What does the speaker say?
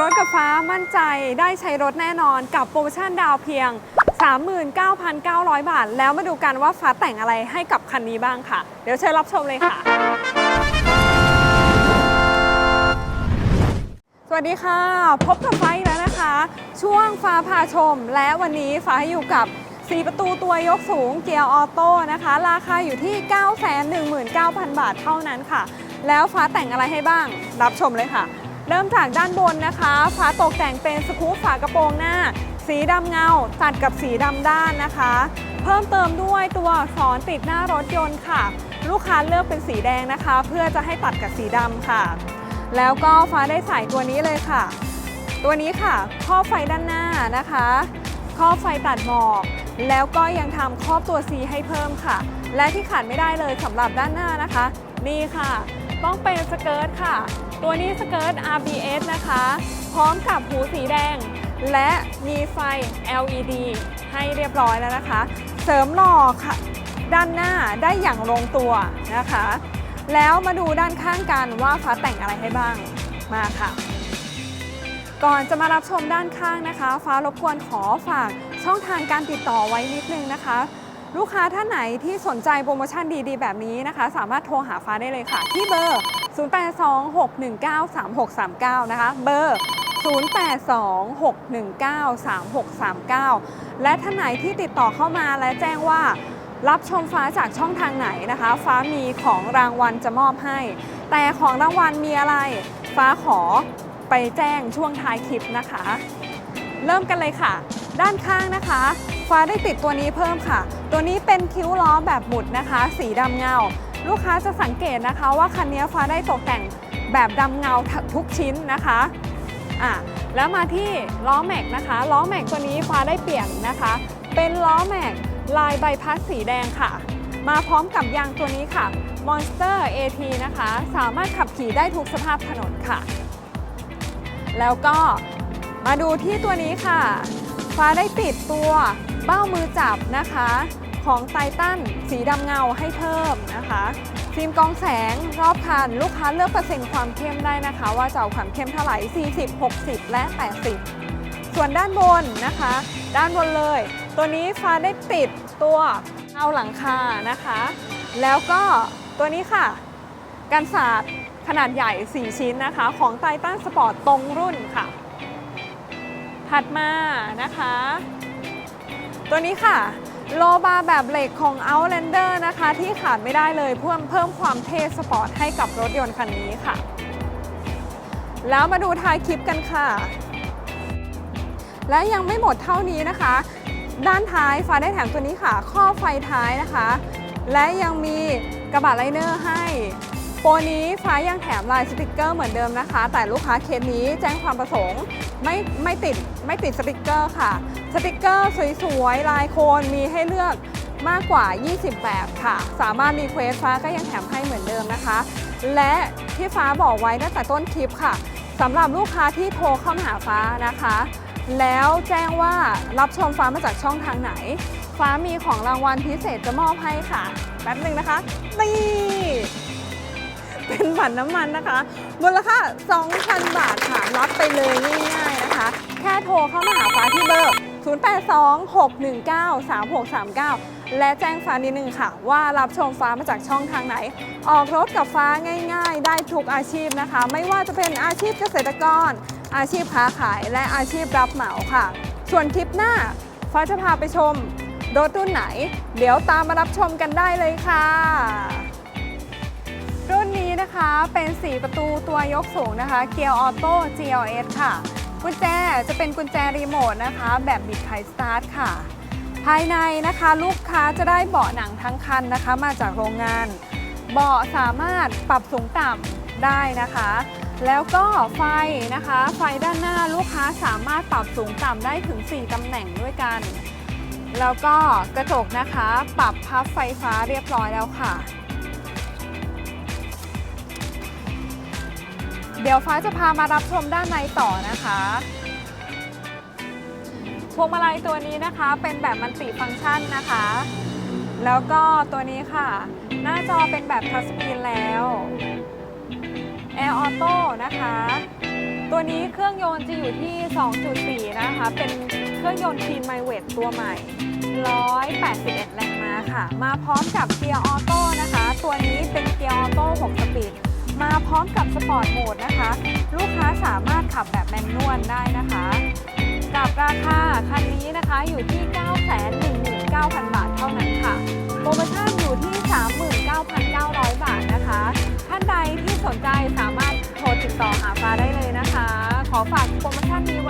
รถกับฟ้ามั่นใจได้ใช้รถแน่นอนกับโปรโมชั่นดาวเพียง 39,900 บาท แล้วมาดูกันว่าฟ้าแต่งอะไรให้กับคันนี้บ้างค่ะ เดี๋ยวเชิญรับชมเลยค่ะ สวัสดีค่ะ พบกับฟ้าอีกแล้วนะคะ ช่วงฟ้าพาชม และวันนี้ฟ้าอยู่กับ4ประตูตัวยกสูงเกียร์ออโต้นะคะ ราคาอยู่ที่ 919,000 บาทเท่านั้นค่ะ แล้วฟ้าแต่งอะไรให้บ้าง รับชมเลยค่ะ เริ่มจากด้านบนนะคะฟ้าตกแต่งเป็นสกู๊ปฝากระโปรงหน้า สีดำเงาตัดกับสีดำด้านนะคะ เพิ่มเติมด้วยตัวอักษรติดหน้ารถยนต์ค่ะ ลูกค้าเลือกเป็นสีแดงนะคะ เพื่อจะให้ตัดกับสีดำค่ะ แล้วก็ฟ้าได้ใส่ตัวนี้เลยค่ะ ตัวนี้ค่ะครอบไฟด้านหน้านะคะครอบไฟตัดหมอก แล้วก็ยังทำครอบตัว C ให้เพิ่มค่ะ และที่ขาดไม่ได้เลยสำหรับด้านหน้านะคะ นี่ค่ะ ต้องเป็นสเกิร์ตค่ะ ตัวนี้สเกิร์ต RBS นะคะ พร้อมกับหูสีแดง และมีไฟ LED ให้เรียบร้อยแล้วนะคะ เสริมหล่อค่ะด้านหน้าได้อย่างลงตัวนะคะ แล้วมาดูด้านข้างกันว่าฟ้าแต่งอะไรให้บ้างมาค่ะ ก่อนจะมารับชมด้านข้างนะคะ ฟ้ารบกวนขอฝากช่องทางการติดต่อไว้นิดนึงนะคะ ลูกค้าท่านไหนที่สนใจโปรโมชั่นดีๆ แบบนี้นะคะ สามารถโทรหาฟ้าได้เลยค่ะ ที่เบอร์ 0826193639 นะคะ เบอร์ 0826193639 และท่านไหนที่ติดต่อเข้ามาและแจ้งว่ารับชมฟ้าจากช่องทางไหนนะคะ ฟ้ามีของรางวัลจะมอบให้ แต่ของรางวัลมีอะไร ฟ้าขอไปแจ้งช่วงท้ายคลิปนะคะ เริ่มกันเลยค่ะ ด้านข้างนะคะ ฟ้าได้ติดตัวนี้เพิ่มค่ะ ตัวนี้เป็นคิ้วล้อแบบหมุดนะคะ สีดำเงา ลูกค้าจะสังเกตนะคะว่าคันนี้ฟ้าได้ตกแต่งแบบดำเงาทุกชิ้นนะคะอะแล้วมาที่ล้อแม็กนะคะล้อแม็กตัวนี้ฟ้าได้เปลี่ยนนะคะ เป็นล้อแม็กลายใบพัดสีแดงค่ะ มาพร้อมกับยางตัวนี้ค่ะ Monster AT นะคะ สามารถขับขี่ได้ทุกสภาพถนนค่ะ แล้วก็มาดูที่ตัวนี้ค่ะ ฟ้าได้ติดตัวเบ้ามือจับนะคะ ของไททันสีดำเงาให้เพิ่มนะคะฟิล์มกองแสงรอบคัน ลูกค้าเลือกเปอร์เซ็นต์ความเข้มได้นะคะ ว่าจะเอาความเข้มเท่าไหร่ 40 60 และ 80 ส่วนด้านบนนะคะ ด้านบนเลย ตัวนี้ฟ้าได้ติดตัวเอาหลังคานะคะ แล้วก็ตัวนี้ค่ะ กันศาสตร์ขนาดใหญ่ 4 ชิ้นนะคะ ของไททันสปอร์ตตรงรุ่นค่ะ ถัดมานะคะ ตัวนี้ค่ะ โลบาร์แบบเหล็กของ Outlander นะคะ ที่ขาดไม่ได้เลยเพิ่มเพิ่มความเท่สปอร์ตให้กับรถยนต์คันนี้ค่ะ แล้วมาดูท้ายคลิปกันค่ะ และยังไม่หมดเท่านี้นะคะ ด้านท้ายฟ้าได้แถมตัวนี้ค่ะ ข้อไฟท้ายนะคะ และยังมีกระบะไลเนอร์ให้ โปรนี้ฟ้ายังแถมลายสติกเกอร์เหมือนเดิมนะคะ แต่ลูกค้าเคสนี้แจ้งความประสงค์ไม่ไม่ติดไม่ติดสติกเกอร์ค่ะ สติกเกอร์สวยๆ ลายโคนมีให้เลือกมากกว่า 20 แบบค่ะ สามารถรีเควสฟ้าก็ยังแถมให้เหมือนเดิมนะคะ และที่ฟ้าบอกไว้ตั้งแต่ต้นคลิปค่ะสำหรับลูกค้าที่โทรเข้ามาหาฟ้านะคะ แล้วแจ้งว่ารับชมฟ้ามาจากช่องทางไหน ฟ้ามีของรางวัลพิเศษจะมอบให้ค่ะ แป๊บหนึ่งนะคะนี่ เป็นบัตรน้ำมันนะคะ มูลค่า 2,000 บาทค่ะรับไปเลยง่ายๆนะคะ แค่โทรเข้ามาหาฟ้าที่เบอร์ 0826193639 และแจ้งฟ้านิดนึงค่ะ ว่ารับชมฟ้ามาจากช่องทางไหน ออกรถกับฟ้าง่าย ๆ ได้ทุกอาชีพนะคะ ไม่ว่าจะเป็นอาชีพเกษตรกร อาชีพค้าขาย และอาชีพรับเหมาค่ะ ส่วนคลิปหน้าฟ้าจะพาไปชมรถรุ่นไหน เดี๋ยวตามมารับชมกันได้เลยค่ะ รุ่น เป็น4ประตูตัวยกสูงนะคะ เกียร์ออโต้ GLS ค่ะ กุญแจจะเป็นกุญแจรีโมทนะคะ แบบบิดไขสตาร์ทค่ะ ภายในนะคะลูกค้าจะได้เบาะหนังทั้งคันนะคะ มาจากโรงงาน เบาะสามารถปรับสูงต่ำได้นะคะ แล้วก็ไฟนะคะ ไฟด้านหน้าลูกค้าสามารถปรับสูงต่ำได้ถึง 4ตำแหน่งด้วยกัน แล้วก็กระจกนะคะ ปรับพับไฟฟ้าเรียบร้อยแล้วค่ะ เดี๋ยวฟ้าจะพามารับชมด้านในต่อนะคะพวงมาลัยตัวนี้นะคะเป็นแบบมันติฟังก์ชันนะคะ แล้วก็ตัวนี้ค่ะ หน้าจอเป็นแบบทัชสกรีนแล้วแอร์ออโต้นะคะ ตัวนี้เครื่องยนต์จะอยู่ที่ 2.4 นะคะ เป็นเครื่องยนต์ทีนไมเวทตัวใหม่ 181 แรงม้าค่ะ มาพร้อมกับเกียร์ออโร้อมกับสปอร์ตโหมดนะคะ ลูกค้าสามารถขับแบบแมนนวลได้นะคะ กับราคาคันนี้นะคะอยู่ที่ 919,000 บาทเท่านั้นค่ะ โปรโมชั่นอยู่ที่ 39,900 บาทนะคะ ท่านใดที่สนใจสามารถโทรติดต่อหาฟ้าได้เลยนะคะ ขอฝากโปรโมชั่นนี้